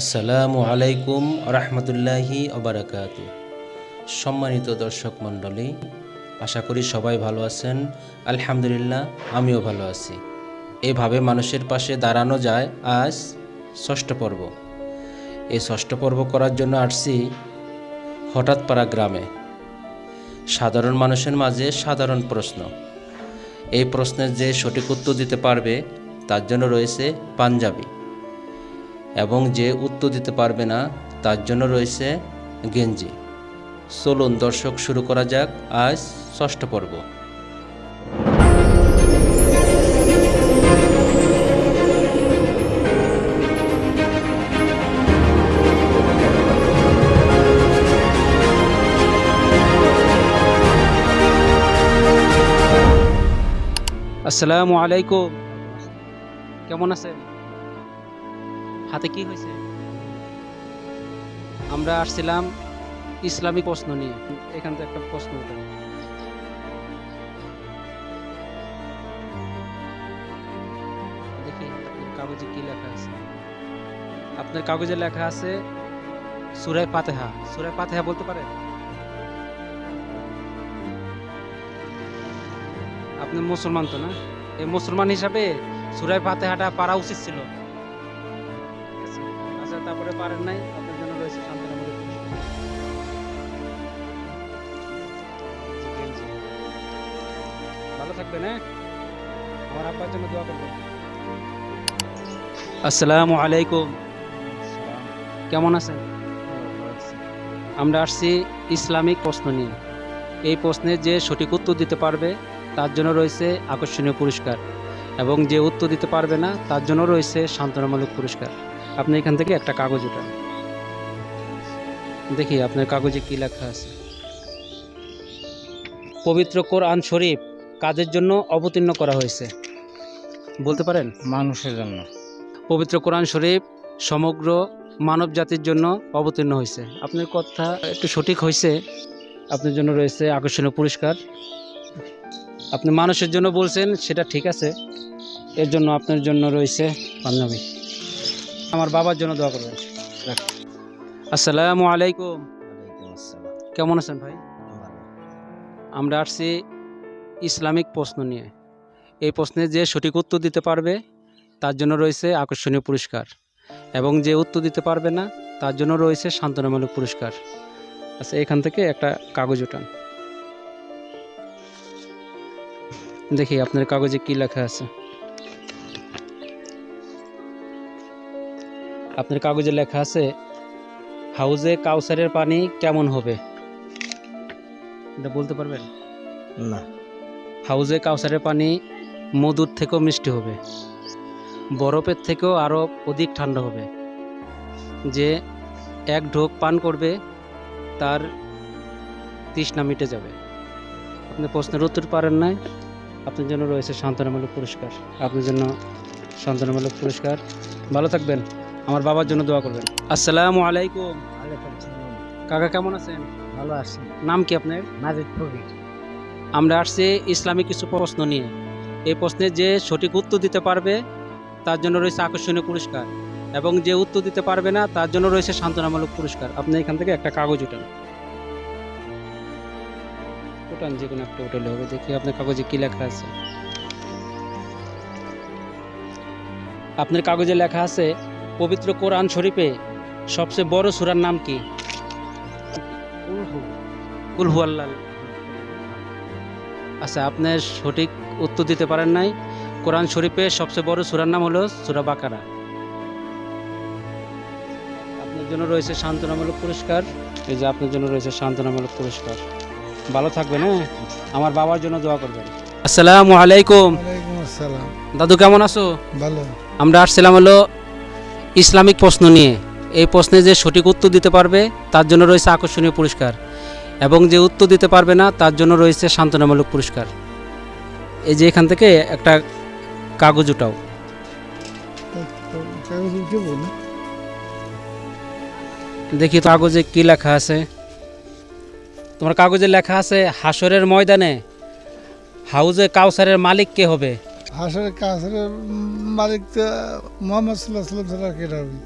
আসসালামু আলাইকুম রহমতুল্লাহি অবরাকাত সম্মানিত দর্শক মণ্ডলী, আশা করি সবাই ভালো আছেন। আলহামদুলিল্লাহ, আমিও ভালো আছি। এভাবে মানুষের পাশে দাঁড়ানো যায় আজ ষষ্ঠ পর্ব। এই ষষ্ঠ পর্ব করার জন্য আসছি হঠাৎ পাড়া গ্রামে। সাধারণ মানুষের মাঝে সাধারণ প্রশ্ন। এই প্রশ্নের যে সঠিক উত্তর দিতে পারবে, তার জন্য রয়েছে পাঞ্জাবি। এবং যে উত্তর দিতে পারবে না, তার জন্য রয়েছে গেঞ্জি। চলুন দর্শক, শুরু করা যাক আজ ষষ্ঠ পর্ব। আসসালামু আলাইকুম। কেমন আছেন? হাতে কি হয়েছে? আমরা আসছিলাম ইসলামিক প্রশ্ন নিয়ে। এখান থেকে একটা প্রশ্ন দেখি কাগজে কি লেখা আছে। আপনার কাগজে লেখা আছে সুরায় পাতেহা সুরায় পাতেহা বলতে পারেন? আপনি মুসলমান তো না? এই মুসলমান হিসাবে সুরায় ফাতেহাটা পারা উচিত ছিল। তারপরে পারেন নাই, আপনার জন্য রয়েছে জি। ভালো থাকবেন হ্যাঁ? আমার আব্বার জন্য দোয়া করবেন। আসসালামু আলাইকুম। কেমন আছেন? আমরা আসছি ইসলামিক প্রশ্ন নিয়ে। এই প্রশ্নের যে সঠিক উত্তর দিতে পারবে, তার জন্য রয়েছে আকর্ষণীয় পুরস্কার। এবং যে উত্তর দিতে পারবে না, তার জন্য রয়েছে সান্ত্বনামূলক পুরস্কার। আপনি এখান থেকে একটা কাগজ উঠান। দেখি আপনার কাগজে কি লেখা আছে। পবিত্র কোরআন শরীফ কাজের জন্য অবতীর্ণ করা হয়েছে? বলতে পারেন? মানুষের জন্য। পবিত্র কোরআন শরীফ সমগ্র মানব জাতির জন্য অবতীর্ণ হয়েছে। আপনার কথা একটু সঠিক হয়েছে। আপনার জন্য রয়েছে আকর্ষণীয় পুরস্কার। আপনি মানুষের জন্য বলছেন সেটা ঠিক আছে। এর জন্য আপনার জন্য রয়েছে পাঞ্জাবি আমার বাবার জন্য দোয়া করবেন। আসসালামু আলাইকুম। কেমন আছেন ভাই? আমরা আসছি ইসলামিক প্রশ্ন নিয়ে। এই প্রশ্নে যে সঠিক উত্তর দিতে পারবে তার জন্য রয়েছে আকর্ষণীয় পুরস্কার। এবং যে উত্তর দিতে পারবে না তার জন্য রয়েছে সান্ত্বনামূলক পুরস্কার। আচ্ছা এখান থেকে একটা কাগজ উঠান দেখি আপনার কাগজে কি লেখা আছে। আপনার কাগজে লেখা আছে হাউজে কাউসারের পানি কেমন হবে? এটা বলতে পারবেন? না। হাউজে কাউসারের পানি মধুর থেকেও মিষ্টি হবে বরফের থেকেও আরও অধিক ঠান্ডা হবে। যে এক ঢোক পান করবে তার তৃষ্ণা মিটে যাবে। আপনি প্রশ্নের উত্তর পারেন নাই আপনার জন্য রয়েছে সান্ত্বনামূলক পুরস্কার। আপনার জন্য সান্ত্বনামূলক পুরস্কার। ভালো থাকবেন। আমার বাবার জন্য দোয়া করবেন। আসসালামু আলাইকুম। কাকা কেমন আছেন? ভালো আছি। নাম কি আপনার? মাজিদ ফকির। আমরা আসছি ইসলামিক কিছু প্রশ্ন নিয়ে। এই প্রশ্নে যে সঠিক উত্তর দিতে পারবে তার জন্য রয়েছে আকর্ষণীয় পুরস্কার এবং যে উত্তর দিতে পারবে না তার জন্য রয়েছে সান্ত্বনামূলক পুরস্কার। আপনি এখান থেকে একটা কাগজ উঠান। উঠান যে কোনো একটা উঠালে হবে। দেখি আপনার কাগজে কী লেখা আছে। আপনার কাগজে লেখা আছে পবিত্র কোরআন শরীফে সবচেয়ে বড় সূরার নাম কি? কুলহু আল্লাহ আচ্ছা আপনার সঠিক উত্তর দিতে পারেন নাই। কোরআন শরীফের সবচেয়ে বড় সূরার নাম হলো সূরা বাকারা। আপনার জন্য রয়েছে সান্ত্বনামূলক পুরস্কার। এই যে আপনার জন্য রয়েছে সান্ত্বনামূলক পুরস্কার। ভালো থাকবেন হ্যাঁ? আমার বাবার জন্য দোয়া করবেন। আসসালামু আলাইকুম। দাদু কেমন আছো? ভালো। আমরা আসছিলাম হলো ইসলামিক প্রশ্ন নিয়ে। এই প্রশ্নে যে সঠিক উত্তর দিতে পারবে, তার জন্য রয়েছে আকর্ষণীয় পুরস্কার এবং যে উত্তর দিতে পারবে না, তার জন্য রয়েছে সান্ত্বনামূলক পুরস্কার। এই যে এখান থেকে একটা কাগজ উঠাও। দেখি কাগজে কি লেখা আছে। তোমার কাগজে লেখা আছে হাসরের ময়দানে হাউজে কাউসারের মালিক কে হবে? হাসের কাছের মালিক তো মোহাম্মদ সাল্লাহ সাল্লাম ছাড়া কেটা হবে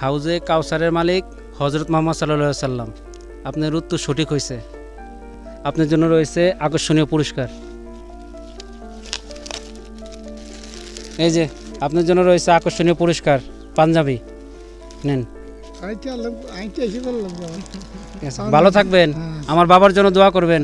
হাউজে কাউসারের মালিক হজরত মোহাম্মদ সাল্লা সাল্লাম আপনার উত্তর সঠিক হয়েছে আপনার জন্য রয়েছে আকর্ষণীয় পুরস্কার। এই যে আপনার জন্য রয়েছে আকর্ষণীয় পুরস্কার পাঞ্জাবি। নেন? ভালো থাকবেন। হ্যাঁ। আমার বাবার জন্য দোয়া করবেন।